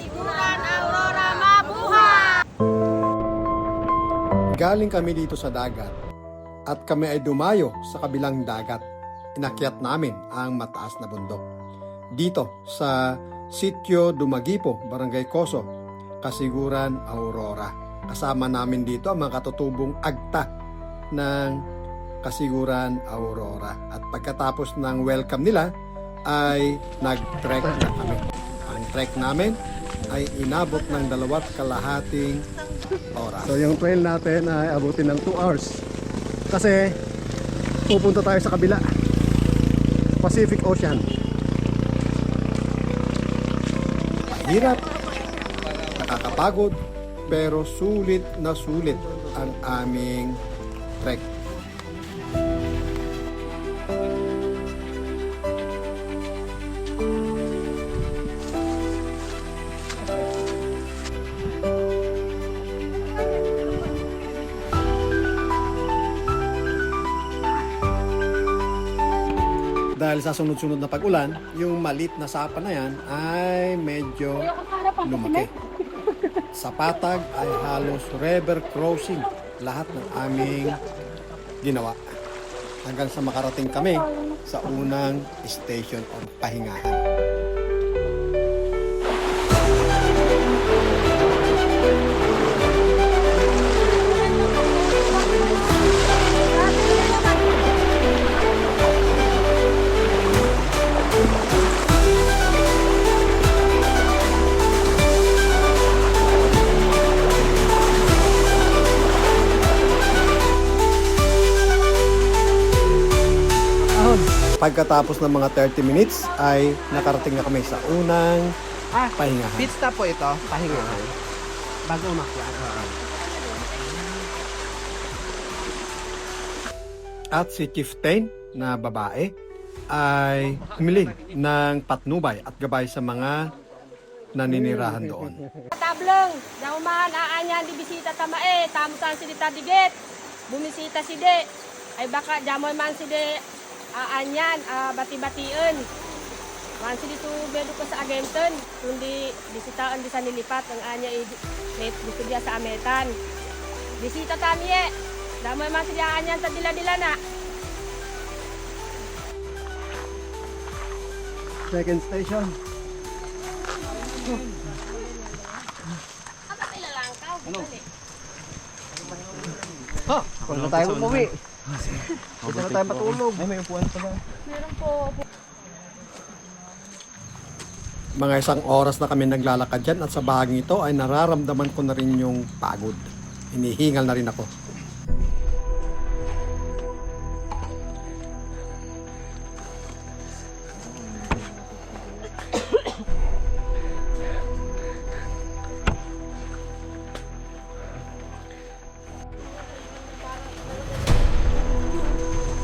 Kasiguran Aurora mabuhay! Galing kami dito sa dagat at kami ay dumayo sa kabilang dagat. Inakyat namin ang mataas na bundok. Dito sa Sitio Dumagipo, Barangay Coso, Kasiguran, Aurora. Kasama namin dito ang mga katutubong agta ng Kasiguran, Aurora. At pagkatapos ng welcome nila, ay nag-trek na kami. Ang trek namin ay inabot ng dalawat kalahating oras. So yung trail natin ay abutin ng 2 hours. Kasi pupunta tayo sa kabila. Pacific Ocean. Mahirap, nakakapagod, pero sulit na sulit ang aming trek. Dahil sa sunod-sunod na pag-ulan, yung malit na sapa na yan ay medyo lumaki. Sa patag ay halos river crossing lahat ng aming ginawa. Hanggang sa makarating kami sa unang station o pahingahan. Pagkatapos ng mga 30 minutes ay nakarating na kami sa unang Ah, pahingahan. pit stop po ito, pahingahan. Bago umakyat. At si Chieftain na babae ay humiling ng patnubay at gabay sa mga naninirahan doon. Tablong, dauman aanyan di bisita tamae, tamutan si Dita Digit, bumisita si De, ay baka jamoy man si De aanyan, ah, bati-batiun. Man si dito bedo ko sa Agenton, kundi bisitaan di sa nilipat ang anya i dito dia sa Ametan. Bisita tamiye, damoy man si dia aanyan ta dila-dila na. Second station. Ano? Ha, kung na tayo umuwi. Dito na tayo matulog. Ay, may upuan pa ba? Meron po. Mga isang oras na kami naglalakad dyan at sa bahaging ito ay nararamdaman ko na rin yung pagod. Hinihingal na rin ako.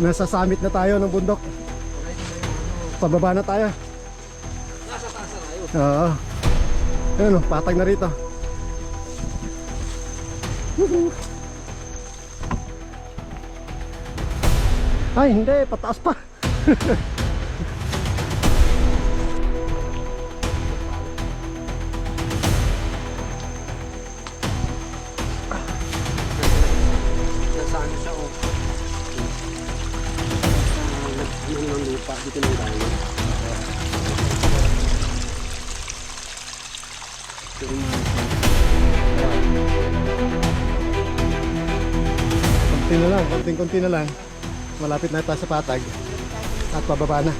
Nasa summit na tayo ng bundok. Pababa na tayo. Oo. Ayun o, patag na rito. Woohoo. Ay, hindi. Pataas pa. konting-konti na lang. Malapit na tayo sa patag. At pababa na.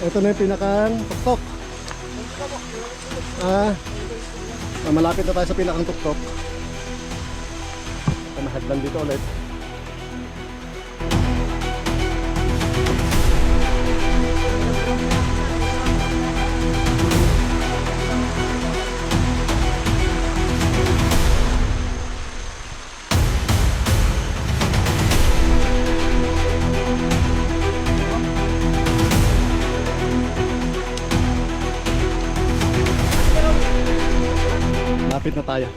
Ito na yung pinakang tuktok. Ah, malapit na tayo sa pinakang tuktok. Pamahagdan dito ulit. Lapit na tayo.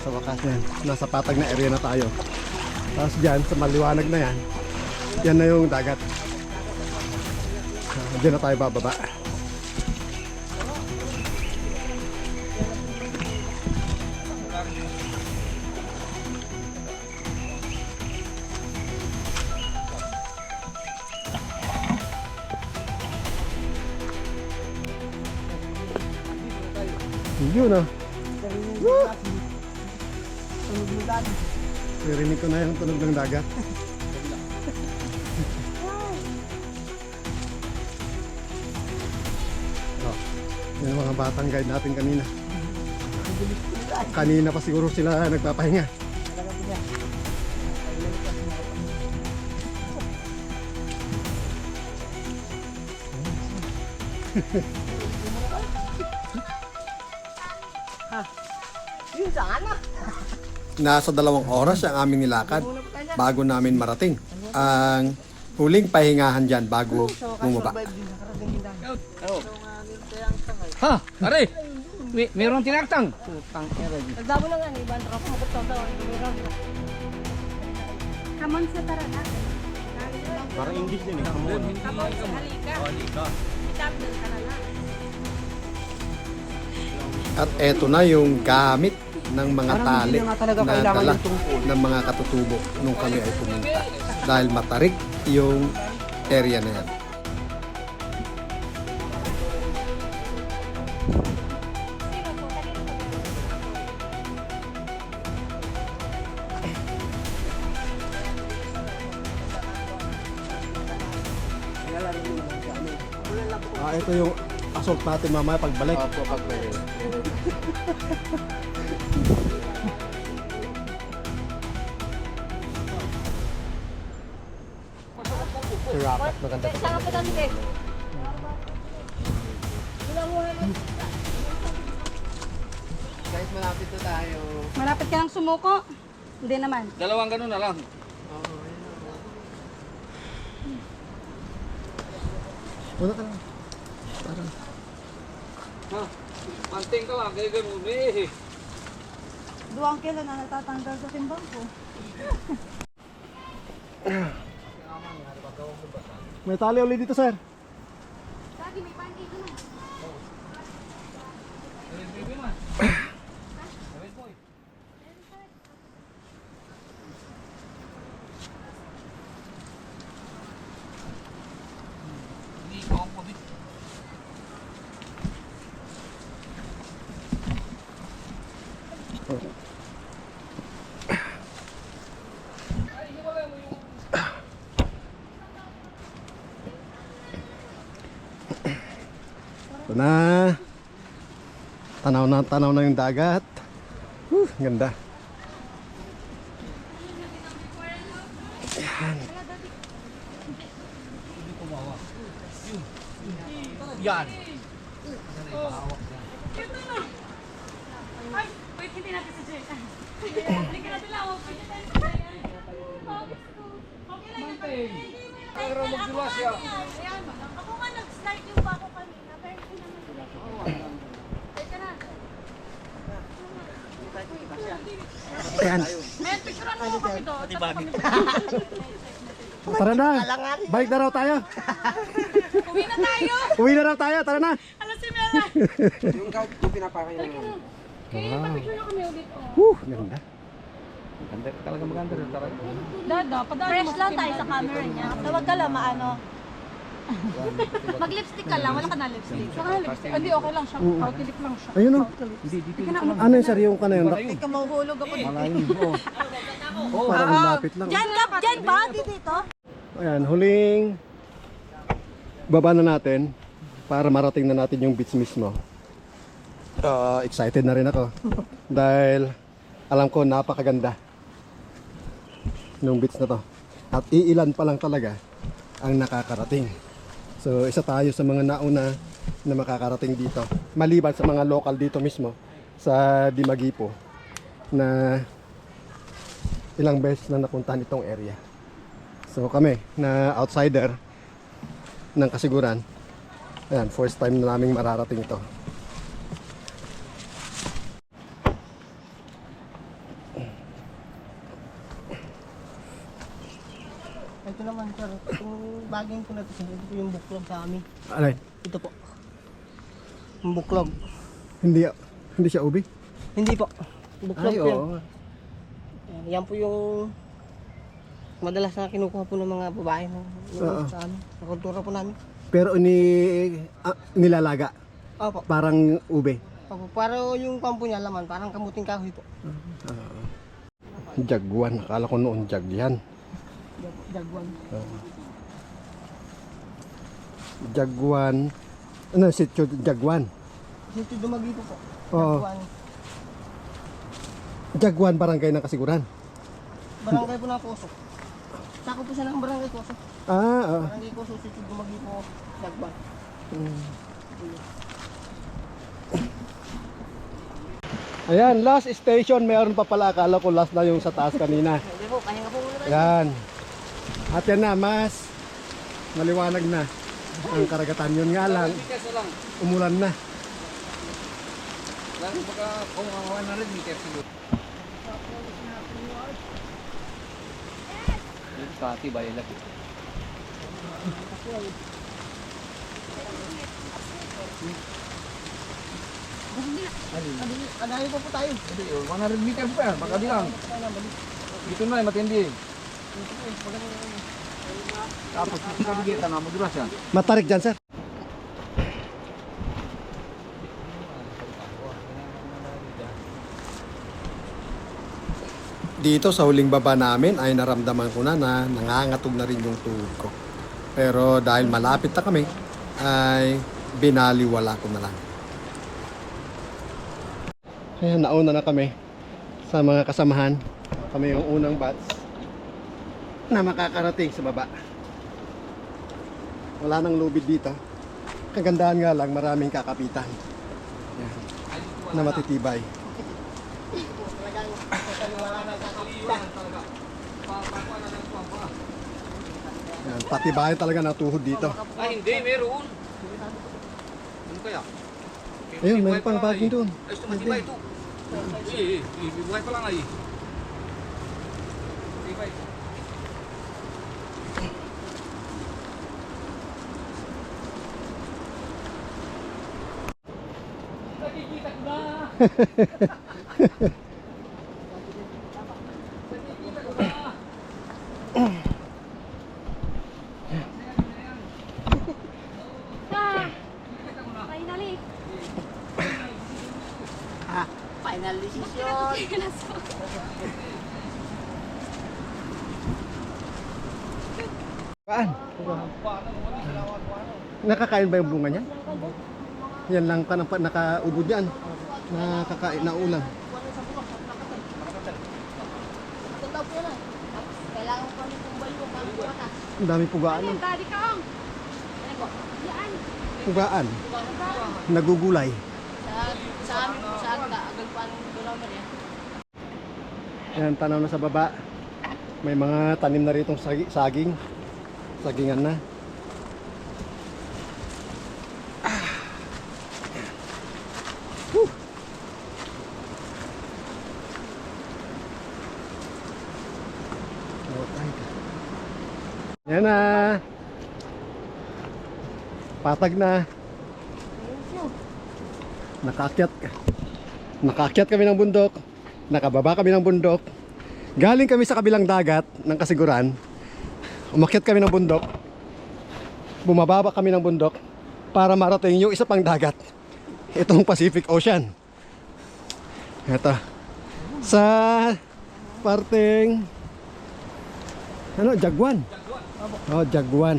Sa wakas yan. Nasa patag na area na tayo. Tapos dyan, sa maliwanag na yan, yan na yung dagat. Uh, dyan na tayo bababa. Yun ah. Woo! Tunog ng daan. Narinig ko na yung tunog ng dagat. oh, yun ang mga batang guide natin kanina. Kanina pa siguro sila nagpapahinga. Yun sana. Nasa dalawang oras ang aming nilakad bago namin marating ang huling pahingahan dyan bago bumaba. Ha, are. May meron tinaktang. Putang ere. Nagdabo na nga ni Iban, ako magkataw daw. Kamon sa tarana. Parang English din eh. Kamon sa halika. Halika. At eto na yung gamit ng mga Parang tali hindi na nga talaga kailangan dala yung tungkol. ng mga katutubo nung kami ay pumunta. Dahil matarik yung area na yan. Ah, ito yung assault natin mamaya pagbalik. Opo, pagbalik. Maganda. Saan ka pa dami eh? Guys, malapit na tayo. Malapit ka lang sumuko? Hindi naman. Dalawang ganun na lang. Wala ka lang. Ha. Manting ka lang, kaya ganun eh. Duwang kilo na natatanggal sa timbang ko. May tali ulit dito, sir. Ito na. Tanaw na, tanaw na yung dagat. Whew, ganda. Yan. Wait, hindi natin si Jay. Hindi ka natin lang. Pwede tayo sa Jay. Okay lang yun. Ako nga nag-start yung bako kanina. Pero hindi naman. Teka na. Ayan. Men, picturean mo kami doon. Tara na. Balik na raw tayo. Uwi na tayo. Uwi na raw tayo. Tara na. Alas si Mela. Yung couch pinapakay na naman. Kaya pa-picture na kami ulit. oh. Whew, ganda. Ganda, talaga maganda rin talaga. Dada, padali Fresh lang tayo sa camera niya. Tawag ka lang maano. Mag-lipstick ka lang, wala ka na lipstick. Saka lipstick. Hindi, okay lang siya. Kautilip lang siya. Ayun o. Ano yung sir yung kanayong Hindi ka mahuhulog ako. Malayo mo. Parang lapit lang. Diyan ka, diyan ba? Di dito? Ayan, huling baba na natin para marating na natin yung beach mismo. Ah, excited na rin ako dahil alam ko napakaganda ng beach na to. At iilan pa lang talaga ang nakakarating. So isa tayo sa mga nauna na makakarating dito. Maliban sa mga local dito mismo sa Dimagipo na ilang beses na napuntahan itong area. So kami na outsider ng kasiguran. Ayan, first time na naming mararating ito. Ito naman sir, itong baging ko na ito sir, ito po yung buklog sa amin. Alay, Ito po. Yung buklog. hindi hindi siya ubi. Hindi po. Buklog Ay, po yan. oo. Yan po yung madalas na kinukuha po ng mga babae ng Oo. sa amin. Sa kultura po namin. Pero ini ah, nilalaga, Opo. parang ube. Opo, para yung kampo niya laman, parang kamuting kahoy po. Jagwan. Akala ko noon jag yan. Jagwan. Jagwan. Ano, sityo Jagwan. Dito dumagito po. Oo. Jagwan. Jagwan barangay ng kasiguran. Barangay po ng Poso. Sako po siya ng barangay Poso. Ah, ah. Barangay Poso, Sitio Dumagito, Jagwan. Ayan, last station. Mayroon pa pala. Akala ko last na yung sa taas kanina. Hindi po, pahinga po muna. Ayan. At na, mas maliwanag na ang karagatan. Yun nga lang, na umulan na. Lalo baka kung ang 100 meters siguro. Yung kati ba yung laki? Adayo pa po tayo. Hindi, 100 meters pa yan. Baka di lang. Dito na, matindi. Tapos kabigitan na, madulas yan. Matarik dyan, sir. Dito sa huling baba namin ay naramdaman ko na na nangangatog na rin yung tuhod ko. Pero dahil malapit na kami, ay binaliwala ko na lang. Kaya nauna na kami sa mga kasamahan. Kami yung unang batch na makakarating sa baba. Wala nang lubid dito. Kagandahan nga lang, maraming kakapitan. Yan. Na matitibay. Yan, patibay talaga ng tuhod dito. Ay, hindi, meron. Ano kaya? Ayun, meron pang baging doon. Ay, ito matibay ito. Eh, buhay pa lang ay. Na. Ah! Finally! Final decision. Paan? Nakakain ba yung bunga niya? Yan lang naka, nakaubod yan. Na ulam. Po na. Kailangan ko nang tumbayo bago bukas. Ang dami pugaan. Ano, daddy kong? Yan! Pugaan. Nagugulay. Sa, sa amin po, sa pa ng kilometer yan. Yan, tanaw na sa baba. May mga tanim na rito sagi, saging. Sagingan na. Ah. Whew. Alright. Yan na. Patag na. Nakakyat. Nakakyat kami ng bundok. Nakababa kami ng bundok. Galing kami sa kabilang dagat ng kasiguran. Umakyat kami ng bundok. Bumababa kami ng bundok para marating yung isa pang dagat. Itong Pacific Ocean. Ito. Sa parteng ano, Jagwan. Oh, Jagwan.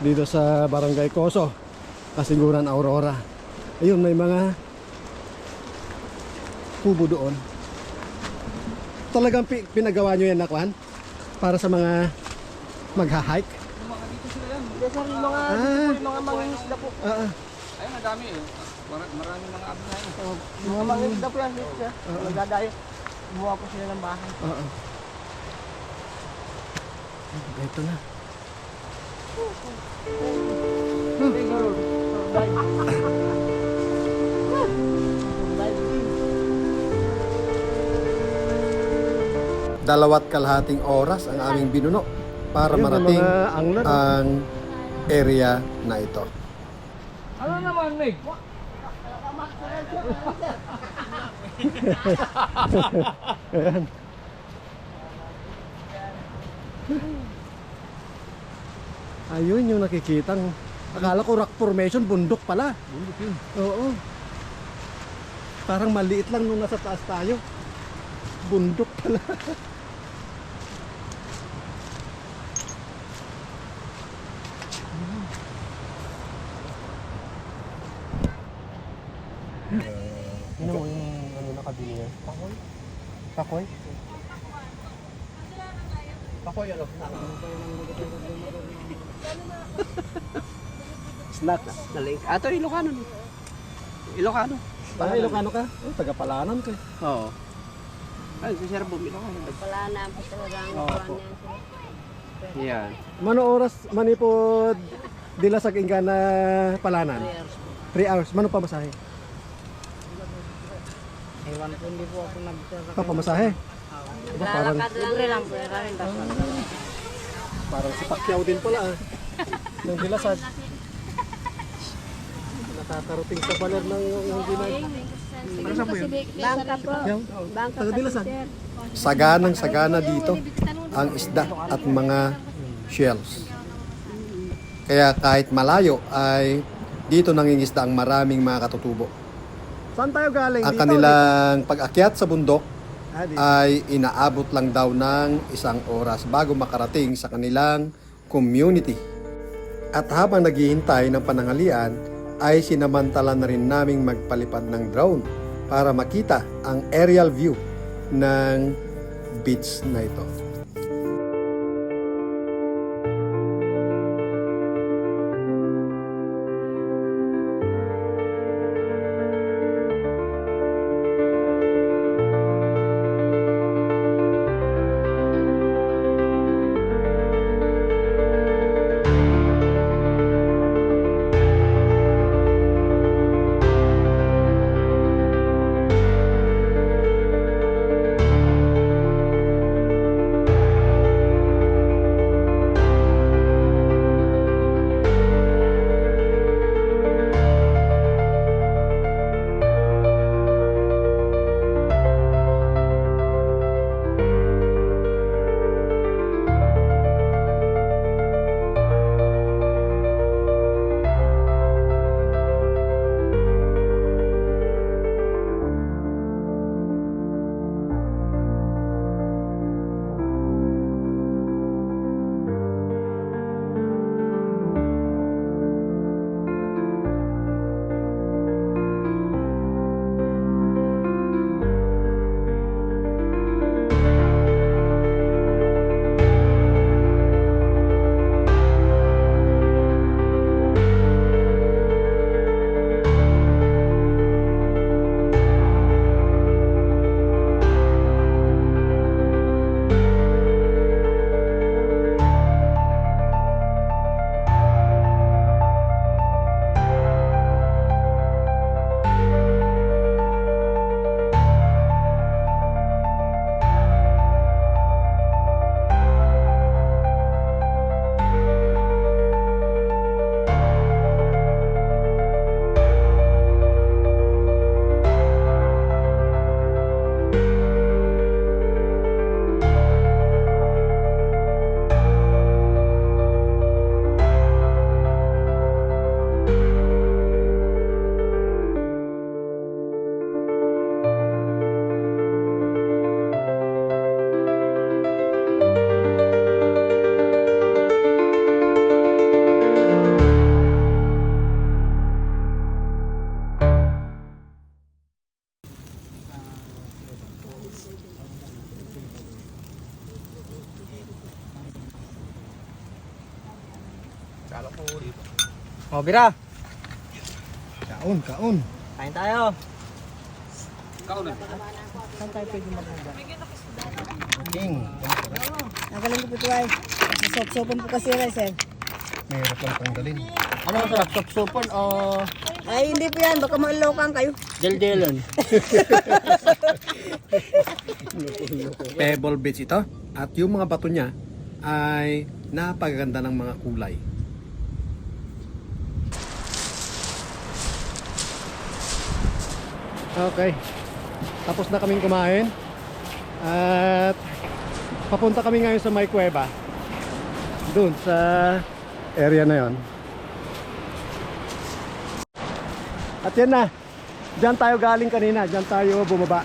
Dito sa Barangay Coso. Kasiguran Aurora. Ayun, may mga kubo doon. Talagang pi- pinagawa nyo yan, Nakwan? Para sa mga magha-hike? Yes, sir, yung mga, Ah. yung mga mangingisda po. Ah, ah. Ayun, ang dami eh. Mar- Maraming mga abna yun. Oh, yung mga mangingisda po yan dito siya. Nagdadayo. Gumawa po sila ng bahay. Oo. Ah, Ito na. Dalawat kalahating oras ang aming binuno para Ayun, marating yung mga angler, ang area na ito. Ano naman, Nick? Ayun yung nakikitang akala ko rock formation bundok pala. Bundok yun. Oo. Parang maliit lang nung nasa taas tayo. Bundok pala. Ano yung ano nakabili niya? Pakoy? Pakoy? Pakoy ano? Snack. Naling. Ato, Ilocano. no? Ilocano. Para Ilocano ka? Oh, taga Palanan ka. Oo. Ay, si Sir Boom, Ilocano. Wala na po talagang Opo. Yan. Mano oras manipod dila sa ingga na Palanan? 3 hours. Mano pa masahe? Ewan ko, hindi po ako nagtara. Papamasahe? Ba, parang, Libre lang po. parang si Pacquiao din pala ah. Nang dilasag. Nakakarating sa baler ng ng ginag. Ano sa po yun? Bangka po. Yung, Bangka taga sir. Saganang sagana dito ang isda at mga shells. Kaya kahit malayo ay dito nangingisda ang maraming mga katutubo. Saan tayo galing? Ang kanilang pag-akyat sa bundok ay inaabot lang daw ng isang oras bago makarating sa kanilang community. At habang naghihintay ng panangalian, ay sinamantala na rin naming magpalipad ng drone para makita ang aerial view ng beach na ito. O, Bira. Kaon, kaon. Kain tayo. Ikaw na. King. Nagaling ko po ito ay. Sop-sopan po kasi rin, sir. Mahirap lang tanggalin. Ano masarap? Sopsopon o Ay, hindi po yan. Baka mailokan kayo. deldelan? Pebble Beach ito. At yung mga bato niya ay napaganda ng mga kulay. Okay. Tapos na kaming kumain. At papunta kami ngayon sa May Cueva. Doon sa area na yon. At yan na. Diyan tayo galing kanina, diyan tayo bumaba.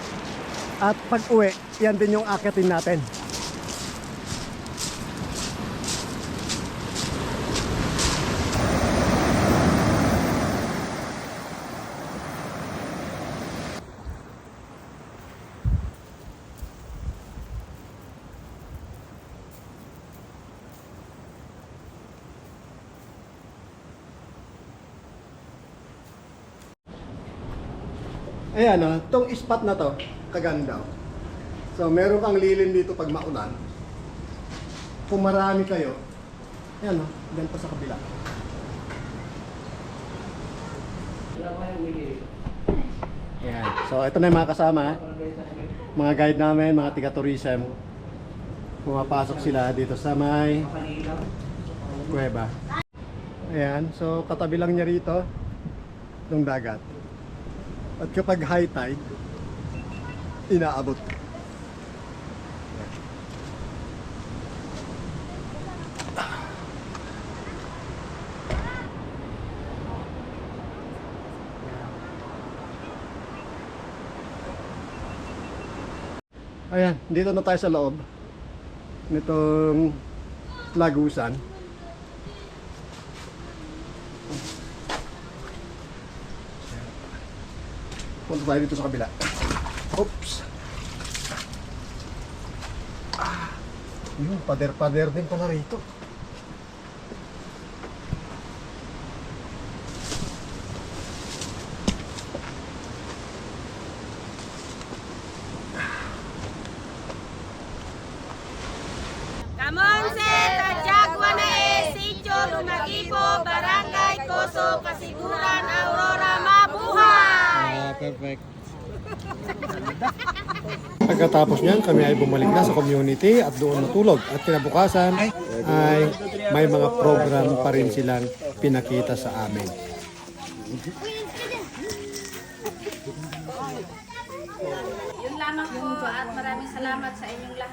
At pag uwi, yan din yung akitin natin. Ayan o, itong spot na to, kaganda. So, meron kang lilin dito pag maulan. Kung marami kayo, ayan o, dyan pa sa kabila. Ayan. So, ito na yung mga kasama. Mga guide namin, mga tiga-tourism. Pumapasok sila dito sa may kuweba. Ayan. So, katabi lang niya rito, itong dagat. At kapag high tide, inaabot. Ayan, dito na tayo sa loob nitong lagusan. Punta tayo dito sa kabila. Oops. Ah, yun, pader-pader din pala rito. Kamonset at Jagua na e, Sitio, Lumagipo, Barangay, Coso, Kasiguran, Aurora, Mabuhay! perfect. Pagkatapos niyan, kami ay bumalik na sa community at doon natulog. At kinabukasan ay may mga program pa rin silang pinakita sa amin. Yun lamang po at maraming salamat sa inyong lahat.